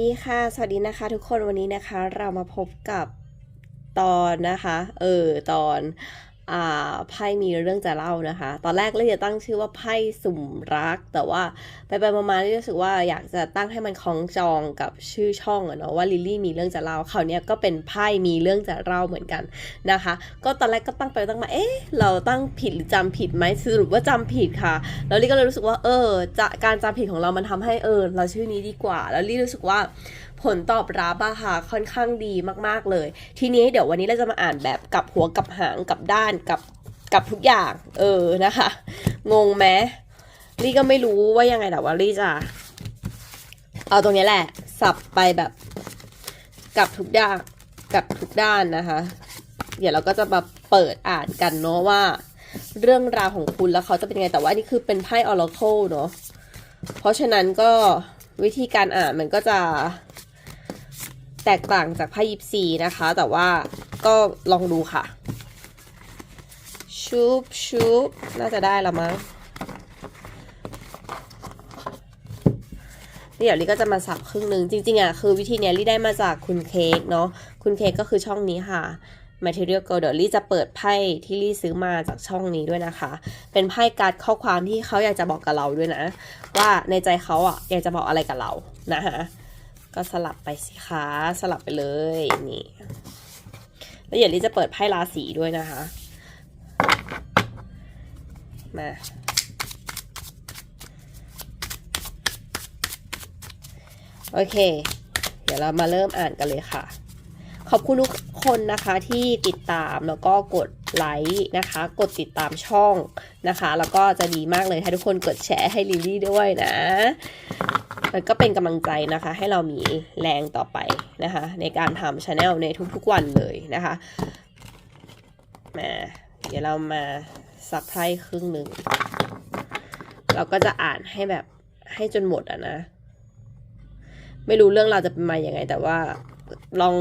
ดีค่ะ สวัสดีนะคะทุกคนวันนี้นะคะเรามาพบกับตอนนะคะ เออ ตอน ไพ่มีเรื่องจะเล่านะคะ ตอนแรกเลยจะตั้งชื่อว่าไพ่สุ่มรัก แต่ว่าไปไปมาๆรู้สึกว่าอยากจะตั้งให้มันคล้องจองกับชื่อช่องอะเนาะว่าลิลลี่มีเรื่องจะเล่าคราวเนี้ยก็เป็นไพ่มีเรื่องจะเล่าเหมือนกันนะคะ ก็ตอนแรกก็ตั้งไปตั้งมา เอ๊ะ เราตั้งผิดหรือจำผิดไหมสรุปว่าจำผิดค่ะ แล้วลี่ก็เลยรู้สึกว่า เออ จะการจำผิดของเรามันทำให้เออ เราชื่อนี้ดีกว่า แล้วลี่รู้สึกว่าผลตอบรับอะค่ะค่อนข้างดีมากๆเลย ทีนี้เดี๋ยววันนี้เราจะมาอ่านแบบกับหัวกับหางกับด้านกับกับทุกอย่าง เออนะคะ งงไหมลี่ก็ไม่รู้ว่ายังไงแต่ว่าลี่จะ เอาตรงนี้แหละ สับไปแบบ กับทุกอย่างกับทุกด้านนะคะ เดี๋ยวเราก็จะมาเปิดอ่านกันเนาะว่า เรื่องราวของคุณแล้วเขาจะเป็นยังไงแต่ว่านี่คือเป็นไพ่ Oracle เนาะเพราะฉะนั้นก็วิธีการอ่านมันก็จะแตกต่างจากไพ่ยิปซีนะคะ แต่ว่าก็ลองดูค่ะ ชุบชุบน่าจะได้ละมั้งเดี๋ยวลิก็จะมาสับครึ่งหนึ่งจริงๆอะคือวิธีเนี้ยลิได้มาจากคุณเค้กเนาะคุณเค้กก็คือช่องนี้ค่ะ Material Girl เดี๋ยวลี่จะเปิดไพ่ที่ลี่ซื้อมาจากช่องนี้ด้วยนะคะ เป็นไพ่การ์ดข้อความที่เขาอยากจะบอกกับเราด้วยนะ ว่าในใจเขาอะอยากจะบอกอะไรกับเรานะคะก็สลับไปสิคะสลับไปเลยนี่แล้วเดี๋ยวลี่จะเปิดไพ่ราศีด้วยนะคะ มาโอเค เดี๋ยวเรามาเริ่มอ่านกันเลยค่ะ ขอบคุณทุกคนนะคะที่ติดตามแล้วก็กดไลค์นะคะ กดติดตามช่องนะคะ แล้วก็จะดีมากเลยถ้าทุกคนกดแชร์ให้ลิลลี่ด้วยนะ มันก็เป็นกำลังใจนะคะ ให้เรามีแรงต่อไปนะคะ ในการทำชาแนลในทุกๆวันเลยนะคะมาเดี๋ยวเรามา ซับไพ่ครึ่งหนึ่ง เราก็จะอ่านให้แบบให้จนหมดอะนะ ไม่รู้เรื่องเราจะเป็นมาอย่างไง แต่ว่าลอง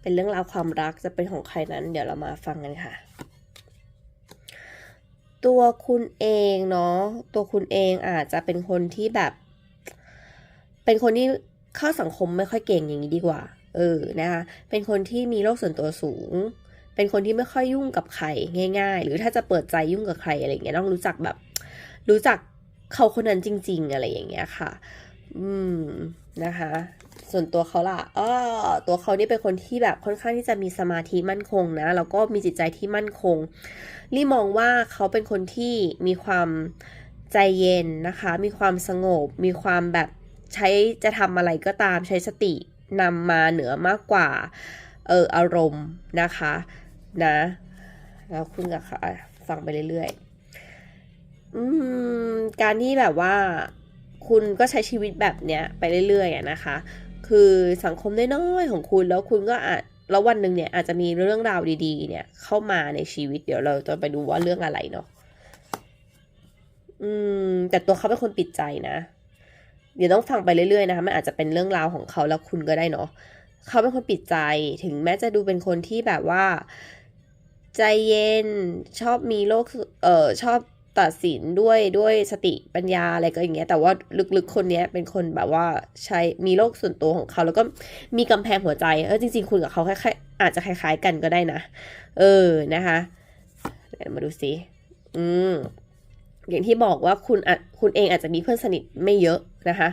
เป็นเรื่องราวความรักจะเป็นของใครนั้น เดี๋ยวเรามาฟังกันค่ะ ตัวคุณเองเนาะตัวคุณเองอาจจะเป็นคนที่แบบ เป็นคนที่เข้าสังคมไม่ค่อยเก่งอย่างนี้ดีกว่า เออนะคะเป็นคนที่มีโลกส่วนตัวสูง เป็นคนที่ไม่ค่อยยุ่งกับใครง่าย ๆ หรือถ้าจะเปิดใจยุ่งกับใครอะไรเงี้ยต้องรู้จักแบบ รู้จักเขาคนนั้นจริง ๆ อะไรอย่างเงี้ยค่ะ อืมนะคะ ส่วนตัวเขาล่ะอ้อตัวเขานี่เป็นคนที่แบบค่อนข้างที่จะมีสมาธิมั่นคงนะ แล้วก็มีจิตใจที่มั่นคงลี่มองว่าเขาเป็นคนที่มีความใจเย็นนะคะ มีความสงบ มีความแบบใช้จะทำอะไรก็ตามใช้สติ นำมาเหนือมากกว่าเอออารมณ์นะคะนะแล้วคุณกับค่ะฟังไปเรื่อยๆการที่แบบว่าคุณก็ใช้ชีวิตแบบเนี้ยไปเรื่อยๆนะคะ คือสังคมน้อยๆของคุณแล้วคุณก็อาจแล้ววันหนึ่งเนี่ยอาจจะมีเรื่องราวดีๆ เนี่ย เข้ามาในชีวิตเดี๋ยวเราจะไปดูว่าเรื่องอะไรเนาะอืม แต่ตัวเขาเป็นคนปิดใจนะ เดี๋ยวต้องฟังไปเรื่อยๆนะคะมันอาจจะเป็นเรื่องราวของเขาแล้วคุณก็ได้เนาะเขาเป็นคนปิดใจถึงแม้จะดูเป็นคนที่แบบว่า ใจเย็นชอบมีโลกเออชอบตัดสินด้วยด้วยสติปัญญาอะไรก็อย่างเงี้ย แต่ว่าลึกๆคนเนี้ยเป็นคนแบบว่าใช้มีโลกส่วนตัวของเขา แล้วก็มีกำแพงหัวใจเออจริง ๆ คุณกับเขาคล้ายๆอาจจะคล้าย ๆ กันก็ได้นะ เออนะคะมาดูสิอืมอย่างที่บอกว่าคุณอคุณเองอาจจะมีเพื่อนสนิทไม่เยอะ นะคะ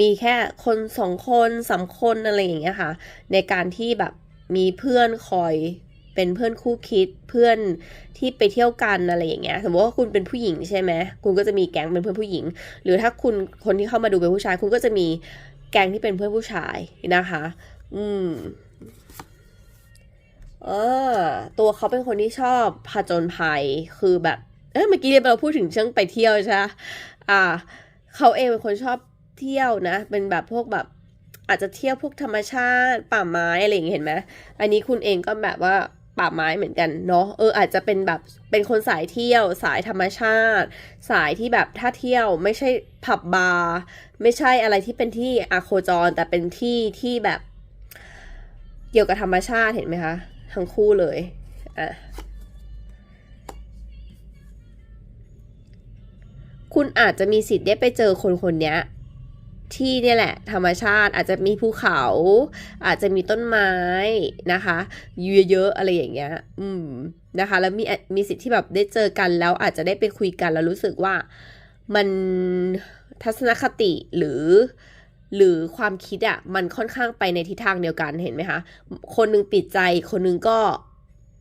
มีแค่คนสองคนสามคนอะไรอย่างเงี้ยค่ะ ในการที่แบบมีเพื่อนคอยเป็นเพื่อนคู่คิดเพื่อนที่ไปเที่ยวกันอะไรอย่างเงี้ยสมมติว่าคุณเป็นผู้หญิงใช่ไหมคุณก็จะมีแก๊งเป็นเพื่อนผู้หญิง หรือถ้าคุณคนที่เข้ามาดูเป็นผู้ชาย คุณก็จะมีแก๊งที่เป็นเพื่อนผู้ชายนะคะ อืมเออตัวเขาเป็นคนที่ชอบผจญภัยคือแบบ เอ้ยเมื่อกี้เราพูดถึงเชิงไปเที่ยวใช่ไหมอ่าเขาเองเป็นคนชอบ เที่ยวนะ เป็นแบบพวกแบบอาจจะเที่ยวพวกธรรมชาติ ป่าไม้อะไรอย่างเงี้ยเห็นไหมอันนี้คุณเองก็แบบว่าป่าไม้เหมือนกันเนาะเอออาจจะเป็นแบบเป็นคนสายเที่ยว สายธรรมชาติ สายที่แบบถ้าเที่ยวไม่ใช่ผับบาร์ไม่ใช่อะไรที่เป็นที่อาโคจร แต่เป็นที่ที่แบบเกี่ยวกับธรรมชาติเห็นไหมคะ ทั้งคู่เลยอะคุณอาจจะมีสิทธิ์ได้ไปเจอคนคนเนี้ย ที่เนี่ยแหละ ธรรมชาติอาจจะมีภูเขา อาจจะมีต้นไม้นะคะเยอะๆอะไรอย่างเงี้ย อืมนะคะ แล้วมีมีสิทธิ์ที่แบบได้เจอกันแล้วอาจจะได้ไปคุยกันแล้วรู้สึกว่ามันทัศนคติหรือหรือความคิดอะ่ะมันค่อนข้างไปในทิศทางเดียวกันเห็นไหมคะ คนหนึงปิดใจคนหนึงก็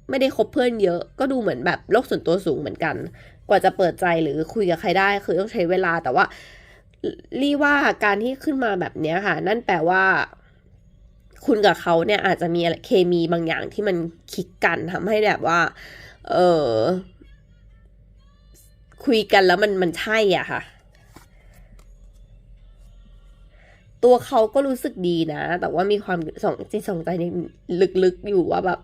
ไม่ได้คบเพื่อนเยอะ ก็ดูเหมือนแบบโลกส่วนตัวสูงเหมือนกัน กว่าจะเปิดใจหรือคุยกับใครได้ คือต้องใช้เวลาแต่ว่า รีว่าการที่ขึ้นมาแบบเนี้ยค่ะ นั่นแปลว่า คุณกับเขาเนี่ยอาจจะมีเคมีบางอย่างที่มันคลิกกันทำให้แบบว่า เออคุยกันแล้วมันมันใช่อะค่ะ ตัวเขาก็รู้สึกดีนะ แต่ว่ามีความสองจิตสองใจในลึกๆอยู่ว่าแบบ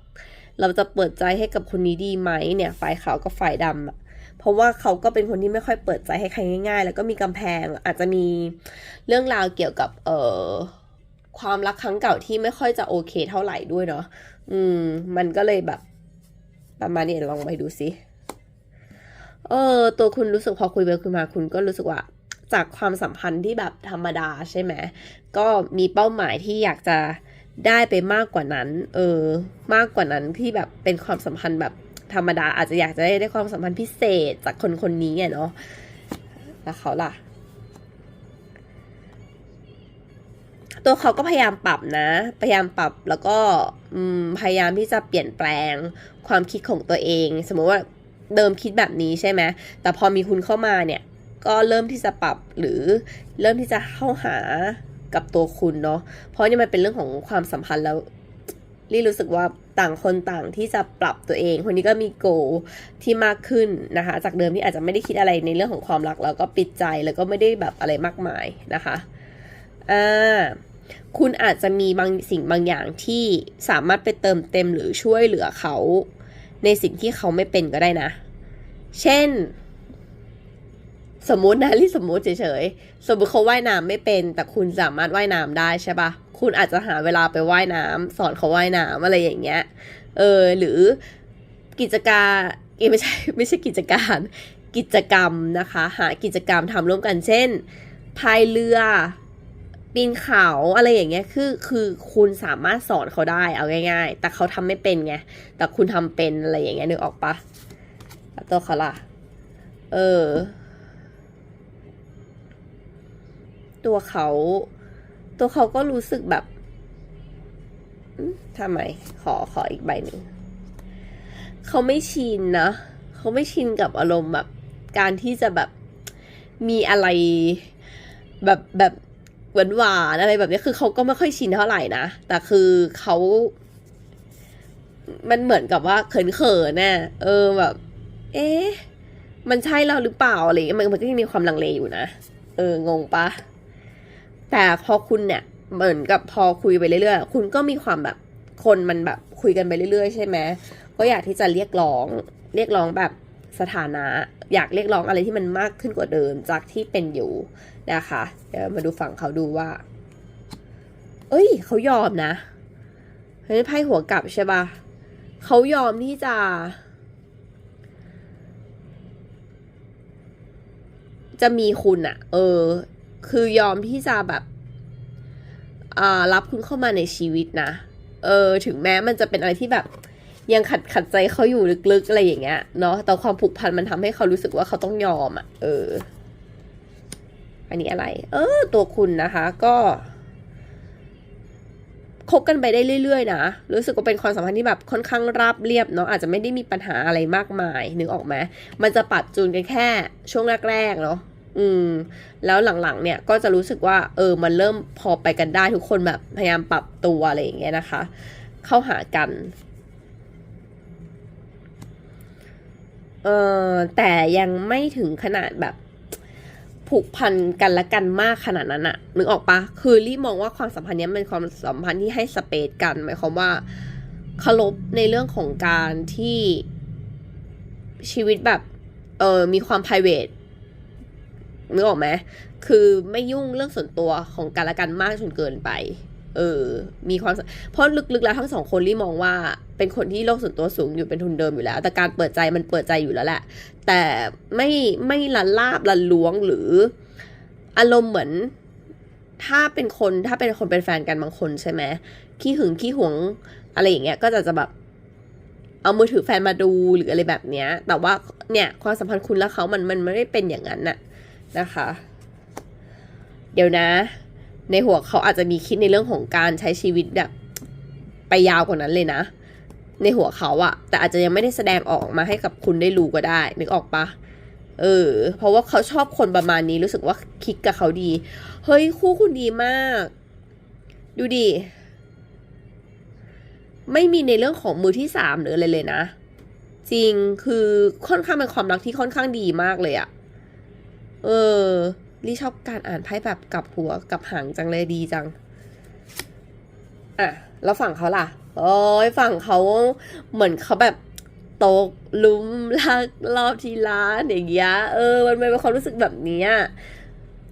เราจะเปิดใจให้กับคนนี้ดีไหมเนี่ย ฝ่ายขาวกับฝ่ายดำอะ เพราะว่าเขาก็เป็นคนที่ไม่ค่อยเปิดใจให้ใครง่าย ๆ แล้วก็มีกำแพงอาจจะมีเรื่องราวเกี่ยวกับเอ่อความรักครั้งเก่าที่ไม่ค่อยจะโอเคเท่าไหร่ด้วยเนาะอืม มันก็เลยแบบประมาณนี้ลองไปดูสิเออตัวคุณรู้สึกพอคุยไปคุยมาคุณก็รู้สึกว่า จากความสัมพันธ์ที่แบบธรรมดาใช่ไหมก็มีเป้าหมายที่อยากจะได้ไปมากกว่านั้น เออ มากกว่านั้นที่แบบเป็นความสัมพันธ์แบบ ธรรมดาอาจจะอยากจะได้ได้ความสัมพันธ์พิเศษจากคนคนนี้เนาะแล้วเขาล่ะ ตัวเขาก็พยายามปรับนะ พยายามปรับแล้วก็พยายามที่จะเปลี่ยนแปลงความคิดของตัวเอง สมมติว่าเดิมคิดแบบนี้ใช่ไหมแต่พอมีคุณเข้ามาเนี่ย ก็เริ่มที่จะปรับหรือเริ่มที่จะเข้าหากับตัวคุณเนาะ เพราะนี่มันเป็นเรื่องของความสัมพันธ์แล้ว รี่รู้สึกว่าต่างคนต่างที่จะปรับตัวเอง คนนี้ก็มีโกที่มากขึ้นนะคะ จากเดิมที่อาจจะไม่ได้คิดอะไรในเรื่องของความรักแล้วก็ปิดใจแล้วก็ไม่ได้แบบอะไรมากมายนะคะอ่าคุณอาจจะมีบางสิ่งบางอย่างที่สามารถไปเติมเต็มหรือช่วยเหลือเขา ในสิ่งที่เขาไม่เป็นก็ได้นะ เช่น สมมตินะรีสมมติเฉยๆ สมมติเขาว่ายน้ำไม่เป็น แต่คุณสามารถว่ายน้ำได้ใช่ปะคุณอาจจะหาเวลาไปว่ายน้ำสอนเขาว่ายน้ำอะไรอย่างเงี้ย เออ หรือกิจการเอ้ยไม่ใช่ไม่ใช่กิจการ กิจกรรมนะคะ หากิจกรรมทำร่วมกันเช่นพายเรือปีนเขาอะไรอย่างเงี้ยคือคือคุณสามารถสอนเขาได้เอาง่าย ๆ แต่เขาทำไม่เป็นไงแต่คุณทำเป็นอะไรอย่างเงี้ยนึกออกปะตัวเขาล่ะ เออ ตัวเขา ตัวเขาก็รู้สึกแบบทำไม ขอขออีกใบหนึ่ง เขาไม่ชินนะ เขาไม่ชินกับอารมณ์แบบ การที่จะแบบมีอะไรแบบแบบหวานหวานอะไรแบบนี้คือเขาก็ไม่ค่อยชินเท่าไหร่นะ แต่คือเขา มันเหมือนกับว่าเขินเขินน่ะเออแบบ เอ๊ะ มันใช่เราหรือเปล่าอะไรอย่างเงี้ยมันมันก็ยังมีความลังเลอยู่นะ เออ งงปะ แต่พอคุณเนี่ยเหมือนกับพอคุยไปเรื่อยๆ คุณก็มีความแบบคนมันแบบคุยกันไปเรื่อยๆ ใช่ไหมก็อยากที่จะเรียกร้อง เรียกร้องแบบสถานะ อยากเรียกร้องอะไรที่มันมากขึ้นกว่าเดิมจากที่เป็นอยู่นะคะ เดี๋ยวมาดูฝั่งเขาดูว่า เอ้ย เขายอมนะเฮ้ยไพ่หัวกลับใช่ปะเขายอมที่จะ จะมีคุณอะเออ คือยอมที่จะแบบ รับคุณเข้ามาในชีวิตนะ เออ ถึงแม้มันจะเป็นอะไรที่แบบ ยังขัดขัดใจเขาอยู่ลึกๆอะไรอย่างเงี้ยเนาะ แต่ความผูกพันมันทำให้เขารู้สึกว่าเขาต้องยอมอะ่ะ เออ อันนี้อะไร เออ ตัวคุณนะคะ ก็คบกันไปได้เรื่อยๆนะ รู้สึกว่าเป็นความสัมพันธ์ที่แบบค่อนข้างราบเรียบเนาะ อาจจะไม่ได้มีปัญหาอะไรมากมาย นึกออกไหมมันจะปรับจูนกันแค่ช่วงแรกๆเนาะ อืม แล้วหลังๆ เนี่ยก็จะรู้สึกว่า เออ มันเริ่มพอไปกันได้ทุกคนแบบพยายามปรับตัวอะไรอย่างเงี้ยนะคะ เข้าหากัน เออแต่ยังไม่ถึงขนาดแบบผูกพันกันและกันมากขนาดนั้นอะนึกออกปะคือรี่มองว่าความสัมพันธ์เนี้ยเป็นความสัมพันธ์ที่ให้สเปซกันหมายความว่าเคารพในเรื่องของการที่ชีวิตแบบเออมีความ p r i v a t นึกออกไหมคือไม่ยุ่งเรื่องส่วนตัวของกันและกันมากจนเกินไป เออ มีความ เพราะลึกๆแล้วทั้งสองคนรี่มองว่า เป็นคนที่โลกส่วนตัวสูงอยู่เป็นทุนเดิมอยู่แล้ว แต่การเปิดใจมันเปิดใจอยู่แล้วแหละ แต่ไม่ไม่ลันลาบลันล้วงหรืออารมณ์เหมือน ถ้าเป็นคนถ้าเป็นคนเป็นแฟนกันบางคนใช่ไหมขี้หึงขี้หวงอะไรอย่างเงี้ย ก็จะจะแบบเอามือถือแฟนมาดูหรืออะไรแบบเนี้ย แต่ว่าเนี่ยความสัมพันธ์คุณและเขามันมันไม่ได้เป็นอย่างนั้นน่ะ นะคะ เดี๋ยวนะ ในหัวเขาอาจจะมีคิดในเรื่องของการใช้ชีวิตแบบไปยาวกว่านั้นเลยนะ ในหัวเขาอะแต่อาจจะยังไม่ได้แสดงออกมาให้กับคุณได้รู้ก็ได้ นึกออกปะเออ เพราะว่าเขาชอบคนประมาณนี้รู้สึกว่าคลิกกับเขาดี เฮ้ยคู่คุณดีมาก ดูดิไม่มีในเรื่องของมือที่สามหรืออะไรเลยนะ จริงคือค่อนข้างเป็นความรักที่ค่อนข้างดีมากเลยอะ เออลี่ชอบการอ่านไพ่แบบกลับหัวกลับหางจังเลยดีจัง อะ แล้วฝั่งเขาล่ะโอ้ยฝั่งเขาเหมือนเขาแบบตกลุมรักรอบที่ร้านอย่างเงี้ยเออ มันเป็นความรู้สึกแบบเนี้ย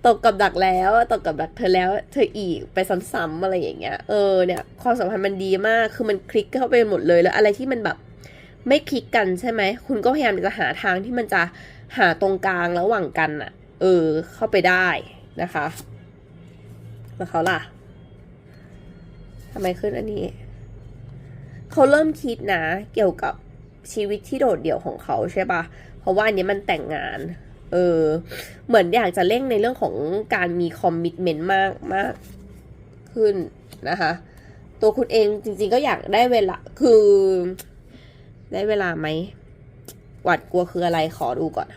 ตกกับดักแล้วตกกับดักเธอแล้ว เธออีกไปซ้ำๆอะไรอย่างเงี้ยเออเนี่ยความสัมพันธ์มันดีมากคือมันคลิกเข้าไปหมดเลยแล้วอะไรที่มันแบบไม่คลิกกันใช่ไหม คุณก็พยายามจะหาทางที่มันจะหาตรงกลางระหว่างกันอะ เออเข้าไปได้นะคะแล้วเขาล่ะทำไมขึ้นอันนี้ เขาเริ่มคิดนะ เกี่ยวกับชีวิตที่โดดเดี่ยวของเขาใช่ปะเพราะว่าอันนี้มันแต่งงาน เออ เหมือนอยากจะเร่งในเรื่องของการมีคอมมิชเมนต์มากมากขึ้นนะคะ ตัวคุณเองจริงๆก็อยากได้เวลา คือ ได้เวลาไหม หวัดกลัวคืออะไรขอดูก่อน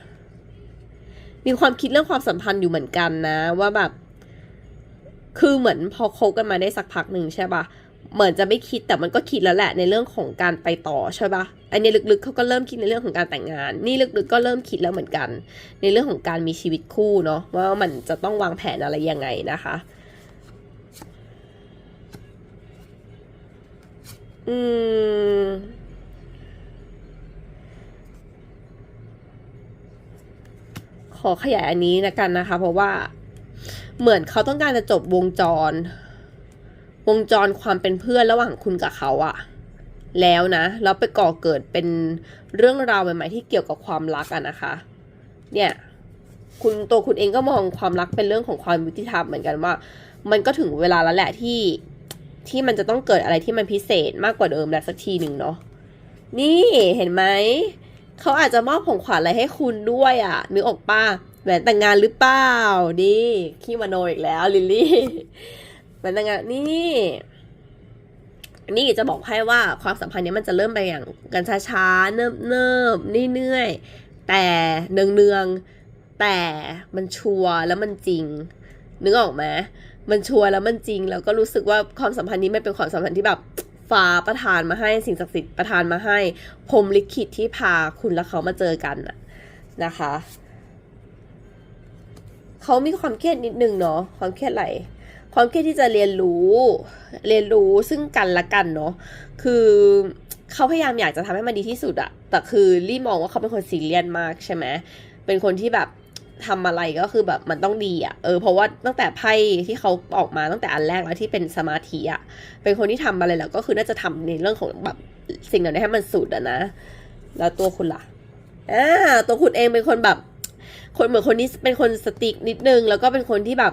มีความคิดเรื่องความสัมพันธ์อยู่เหมือนกันนะ ว่าแบบ คือเหมือนพอคบกันมาได้สักพักหนึ่งใช่ปะเหมือนจะไม่คิดแต่มันก็คิดแล้วแหละในเรื่องของการไปต่อใช่ปะอันนี้ลึกๆเขาก็เริ่มคิดในเรื่องของการแต่งงาน นี่ลึกๆก็เริ่มคิดแล้วเหมือนกัน ในเรื่องของการมีชีวิตคู่เนาะว่ามันจะต้องวางแผนอะไรยังไงนะคะ อืม อขยายอันนี้นะกันนะคะ เพราะว่าเหมือนเขาต้องการจะจบวงจร วงจรความเป็นเพื่อนระหว่างคุณกับเขาอะแล้วนะแล้วไปก่อเกิดเป็นเรื่องราวใหม่ๆที่เกี่ยวกับความรักอะนะคะ เนี่ยคุณตัวคุณเองก็มองความรักเป็นเรื่องของความยุติธรรมเหมือนกันว่า มันก็ถึงเวลาแล้วแหละที่ที่มันจะต้องเกิดอะไรที่มันพิเศษมากกว่าเดิมแล้วสักทีหนึ่งเนาะนี่เห็นไหม เขาอาจจะมอบของขวัญอะไรให้คุณด้วยอะ่ะนึกออกป้าแหวนแต่งงานหรือเปล่าดิขี้มโนอีกแล้วลิลลี่แหวนแต่งงานนี่นี่จะบอกให้ว่าความสัมพันธ์นี้มันจะเริ่มไปอย่างกันช้าๆ เนิบเนิบเนื่อยๆแต่เนืองเนืองๆแต่มันชัวร์แล้วมันจริง นึกออกไหมมันชัวร์แล้วมันจริง แล้วก็รู้สึกว่าความสัมพันธ์นี้ไมันเป็นความสัมพันธ์ที่แบบ ฟ้าประทานมาให้สิ่งศักดิ์สิทธิ์ประทานมาให้พรมลิขิตที่พาคุณและเขามาเจอกันนะคะเขามีความเครียดนิดนึงเนาะความเครียดอะไรความเครียดที่จะเรียนรู้ เรียนรู้ซึ่งกันและกันเนาะคือเขาพยายามอยากจะทำให้มันดีที่สุดอะแต่คือรี่มองว่าเขาเป็นคนซีเรียสมากใช่ไหมเป็นคนที่แบบ ทำอะไรก็คือแบบมันต้องดีอะเออเพราะว่าตั้งแต่ไพ่ที่เขาออกมาตั้งแต่อันแรกแล้วที่เป็นสมาธิอะเป็นคนที่ทำอะไรแล้วก็คือน่าจะทำในเรื่องของแบบสิ่งเหล่านี้ให้มันสุดอะนะ แล้วตัวคุณล่ะอ่าตัวคุณเองเป็นคนแบบ คนเหมือนคนนี้เป็นคนสติกนิดนึง แล้วก็เป็นคนที่แบบ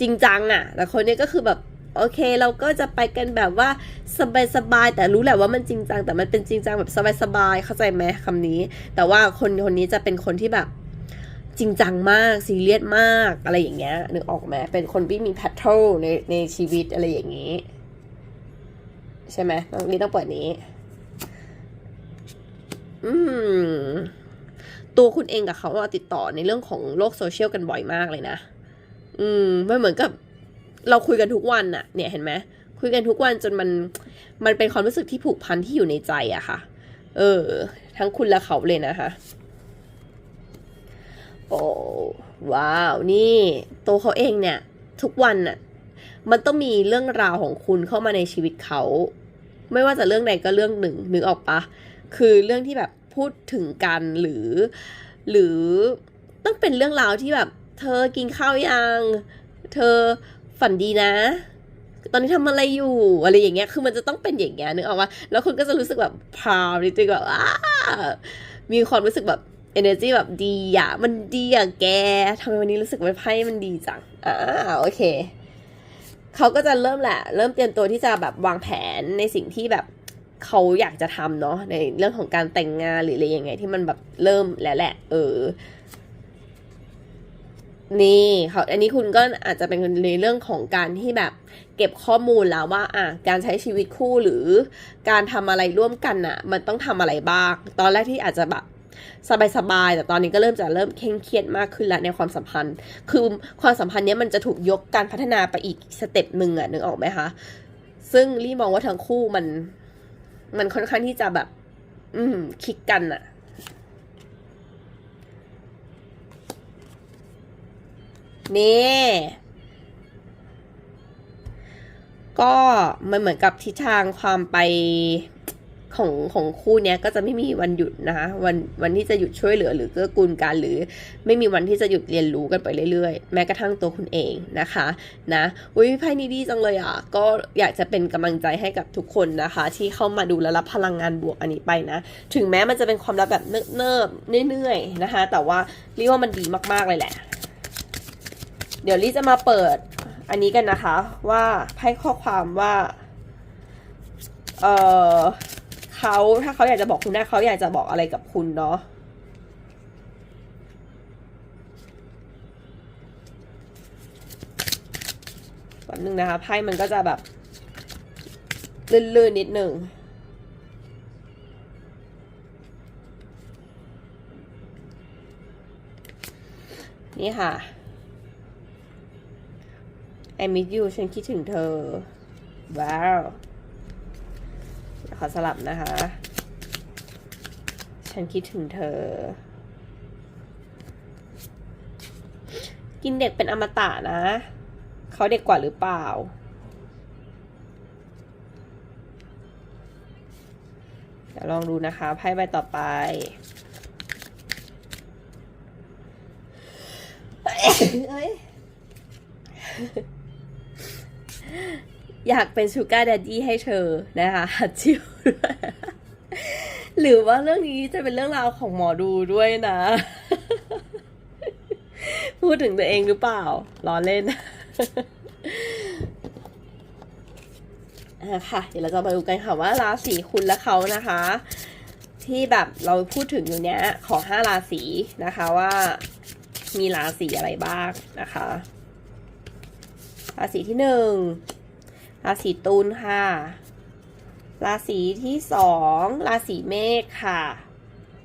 จริงจังอะแต่คนนี้ก็คือแบบโอเคเราก็จะไปกันแบบว่าสบายๆแต่รู้แหละว่ามันจริงจังแต่มันเป็นจริงจังแบบสบายๆเข้าใจไหมคำนี้ แต่ว่าคนคนนี้จะเป็นคนที่แบบ จริงจังมากซีเรียสมากอะไรอย่างเงี้ยนึกออกไหมเป็นคนที่มีแพทเทิลในในชีวิตอะไรอย่างนี้ ใช่ไหมต้องนี่ต้องเปิดนี้ อืม ตัวคุณเองกับเขาติดต่อในเรื่องของโลกโซเชียลกันบ่อยมากเลยนะ อืมมันเหมือนกับเราคุยกันทุกวันอะเนี่ยเห็นไหมคุยกันทุกวันจนมันมันเป็นความรู้สึกที่ผูกพันที่อยู่ในใจอะค่ะ เออ ทั้งคุณและเขาเลยนะคะ โอ้ว้าว นี่ ตัวเขาเองเนี่ย ทุกวันน่ะ มันต้องมีเรื่องราวของคุณเข้ามาในชีวิตเขา ไม่ว่าจะเรื่องใดก็เรื่องหนึ่งนึกออกปะคือเรื่องที่แบบพูดถึงกันหรือ หรือต้องเป็นเรื่องราวที่แบบ เธอกินข้าวยัง เธอฝันดีนะ ตอนนี้ทำอะไรอยู่อะไรอย่างเงี้ย คือมันจะต้องเป็นอย่างเงี้ยนึกออกว่าแล้วคุณก็จะรู้สึกแบบพราวนิดนึงแบบมีความรู้สึกแบบ energy แบบดีอะมันดีอะแกทำไมวันนี้รู้สึกว่าไพ่มันดีจังอ่าโอเคเขาก็จะเริ่มแหละ เริ่มเตรียมตัวที่จะแบบวางแผนในสิ่งที่แบบเขาอยากจะทำเนาะในเรื่องของการแต่งงานหรืออะไรยังไงที่มันแบบเริ่มแล้วแหละ เออ นี่เขาอันนี้คุณก็อาจจะเป็นในเรื่องของการที่แบบ เก็บข้อมูลแล้วว่า อะการใช้ชีวิตคู่หรือ การทำอะไรร่วมกันอะ มันต้องทำอะไรบ้าง ตอนแรกที่อาจจะแบบ สบายๆแต่ตอนนี้ก็เริ่มจะเริ่มเคร่งเครียดมากขึ้นแล้วในความสัมพันธ์ คือความสัมพันธ์นี้มันจะถูกยกการพัฒนาไปอีกสเต็ปหนึ่งอะนึกออกไหมคะซึ่งลี่มองว่าทั้งคู่มัน มันค่อนข้างที่จะแบบ อืมคลิกกันอะนี่ก็มันเหมือนกับทิศทางความไป ของของคู่เนี้ยก็จะไม่มีวันหยุดนะคะวันวันที่จะหยุดช่วยเหลือหรือเกื้อกูลกันหรือ ไม่มีวันที่จะหยุดเรียนรู้กันไปเรื่อยๆ แม้กระทั่งตัวคุณเองนะคะนะอุ้ยไพ่นี้ดีจังเลยอะก็อยากจะเป็นกำลังใจให้กับทุกคนนะคะ ที่เข้ามาดูและรับพลังงานบวกอันนี้ไปนะถึงแม้มันจะเป็นความรักแบบเนิบๆเนื่อยๆนะคะ แต่ว่าเรียกว่ามันดีมากๆเลยแหละ เดี๋ยวลี่จะมาเปิดอันนี้กันนะคะ ว่าไพ่ข้อความว่าเออ เขาถ้าเขาอยากจะบอกคุณได้เขาอยากจะบอกอะไรกับคุณเนาะแป๊บนึงนะคะไพ่มันก็จะแบบลื่นๆนิดหนึ่งนี่ค่ะ I miss you ฉันคิดถึงเธอ ว้าว ขอสลับนะคะ ฉันคิดถึงเธอ กินเด็กเป็นอมตะนะ เขาเด็กกว่าหรือเปล่า เดี๋ยวลองดูนะคะไพ่ใบต่อไปเอยากเป็นชูการ์ดดดี้ให้เธอนะคะฮัตชิวด้วหรือว่าเรื่องนี้จะเป็นเรื่องราวของหมอดูด้วยนะ พูดถึงตัวเองหรือเปล่าล้อเล่นอะค่ะ เดี๋ยวเราจะมาดูกันค่ะว่าราศีคุณและเขานะคะ ที่แบบเราพูดถึงอยู่เนี้ยของห้าราศีนะคะว่ามีราศีอะไรบ้างนะคะ ราศีที่หนึ่ง ราศีตุลค่ะ ราศีที่สองราศีเมษค่ะ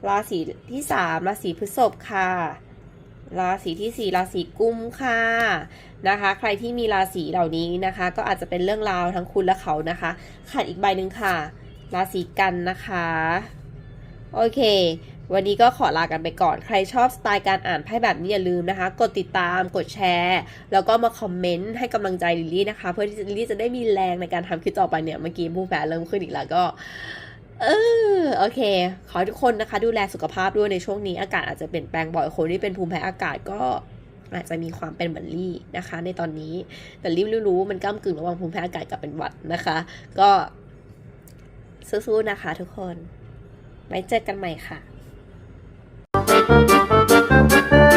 ราศีที่สามราศีพฤษภค่ะ ราศีที่สี่ราศีกุมค่ะนะคะ ใครที่มีราศีเหล่านี้นะคะ ก็อาจจะเป็นเรื่องราวทั้งคุณและเขานะคะขาดอีกใบหนึ่งค่ะ ราศีกันนะคะ โอเค วันนี้ก็ขอลากันไปก่อน ใครชอบสไตล์การอ่านไพ่แบบนี้อย่าลืมนะคะ กดติดตาม กดแชร์ แล้วก็มาคอมเมนต์ให้กำลังใจลิลลี่นะคะ เพื่อที่ลิลลี่จะได้มีแรงในการทำคลิปต่อไปเนี่ย เมื่อกี้ผู้แพ้เริ่มขึ้นอีกแล้วก็ เออโอเค ขอให้ทุกคนนะคะ ดูแลสุขภาพด้วยในช่วงนี้อากาศอาจจะเปลี่ยนแปลงบ่อยคนที่เป็นภูมิแพ้อากาศก็อาจจะมีความเป็นเหมือนลี่นะคะ ในตอนนี้แต่ลี่รู้มันก้ากึ่งระหว่างภูมิแพ้อากาศกับเป็นหวัดนะคะ ก็สู้ๆนะคะทุกคน ไว้เจอกันใหม่ค่ะ Thank you.